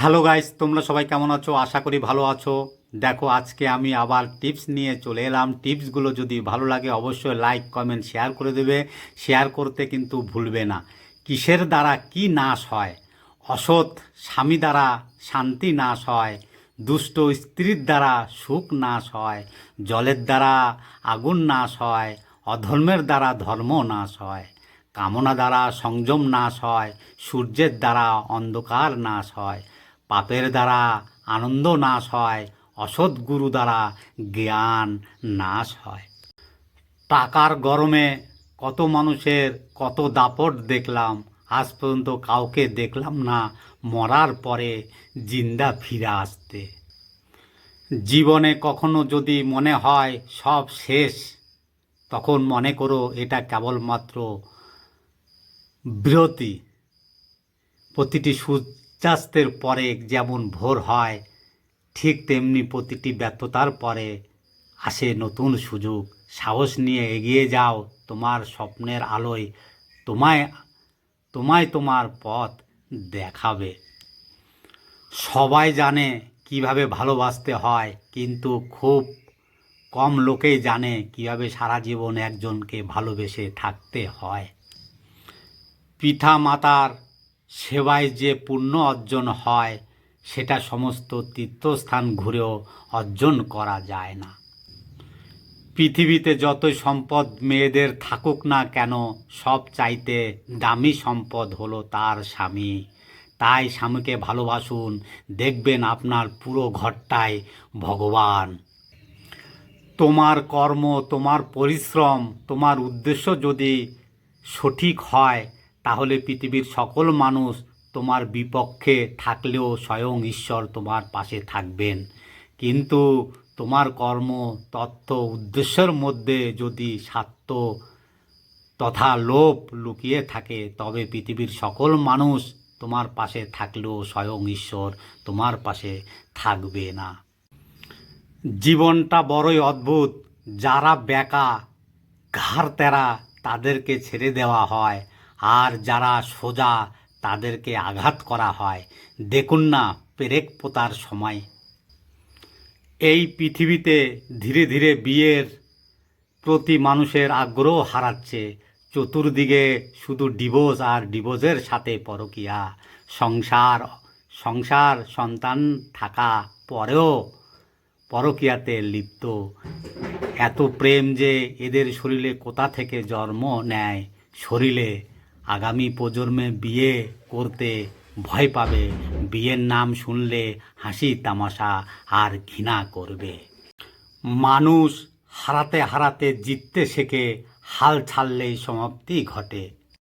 Hello guys, তোমরা সবাই কেমন আছো? আশা করি ভালো আছো। দেখো, আজকে আমি আবার টিপস নিয়ে চলে এলাম। টিপসগুলো যদি ভালো লাগে, অবশ্যই লাইক, কমেন্ট, শেয়ার করে দেবে। শেয়ার করতে কিন্তু ভুলবে না। কিসের দ্বারা কি নাশ হয়? অসৎ স্বামী দ্বারা শান্তি নাশ হয়। দুষ্ট স্ত্রীর দ্বারা সুখ নাশ হয়। জলের দ্বারা আগুন নাশ হয়। অধর্মের দ্বারা ধর্ম নাশ হয়। কামনা দ্বারা সংযম নাশ হয়। সূর্যের দ্বারা অন্ধকার নাশ হয়। পাপের দ্বারা আনন্দ নাশ হয়, অসৎ গুরু দ্বারা জ্ঞান নাশ হয়। টাকার গরমে কত মানুষের কত দাপট দেখলাম, আজ পর্যন্ত কাউকে দেখলাম না, মরার পরে জিন্দা ফিরে আসতে। জীবনে কখনো যদি মনে হয় সব শেষ, তখন মনে করো এটা কেবলমাত্র বিরতি প্রতিটি সূর্যাস্তের পরে যেমন ভোর হয়, ঠিক তেমনি প্রতিটি ব্যর্থতার পরে আসে নতুন সুযোগ। সাহস নিয়ে এগিয়ে যাও তোমার স্বপ্নের আলোয়। তোমায় তোমায় তোমার পথ দেখাবে। সবাই জানে কীভাবে ভালোবাসতে হয়, কিন্তু খুব কম লোকেই জানে কীভাবে সারা জীবন একজনকে ভালোবেসে থাকতে হয়। পিতা মাতার সেবায় যে পুণ্য অর্জন হয়, সেটা সমস্ত তীর্থস্থান ঘুরেও অর্জন করা যায় না। পৃথিবীতে যতই সম্পদ মেয়েদের থাকুক না কেন, সব চাইতে দামি সম্পদ হলো তার স্বামী। তাই স্বামীকে ভালোবাসুন, দেখবেন আপনার পুরো ঘরটাই ভগবান। তোমার কর্ম, তোমার পরিশ্রম, তোমার উদ্দেশ্য যদি সঠিক হয় তাহলে পৃথিবীর সকল মানুষ তোমার বিপক্ষে থাকলেও স্বয়ং ঈশ্বর তোমার পাশে থাকবেন। কিন্তু তোমার কর্ম, তত্ত্ব, উদ্দেশ্যের মধ্যে যদি স্বার্থ তথা লোভ লুকিয়ে থাকে, তবে পৃথিবীর সকল মানুষ তোমার পাশে থাকলেও স্বয়ং ঈশ্বর তোমার পাশে থাকবে না। জীবনটা বড়ই অদ্ভুত। যারা বেকা, ঘাড় তেরা তাদেরকে ছেড়ে দেওয়া হয়। আর যারা সোজা তাদেরকে আঘাত করা হয়, দেখুন না পেরেক পোতার সময়। এই পৃথিবীতে ধীরে ধীরে বিয়ের প্রতি মানুষের আগ্রহ হারাচ্ছে। চতুর্দিকে শুধু ডিভোর্স আর ডিভোর্সের সাথে পরকিয়া। সংসার সংসার সন্তান থাকা পরেও পরকিয়াতে লিপ্ত। এত প্রেম যে এদের শরীরে কোথা থেকে জন্ম নেয়? শরীরে আগামী প্রজন্মে বিয়ে করতে ভয় পাবে। বিয়ের নাম শুনলে হাসি, তামাশা আর ঘৃণা করবে। মানুষ হারাতে হারাতে জিততে শেখে, হাল ছাড়লেই সমাপ্তি ঘটে।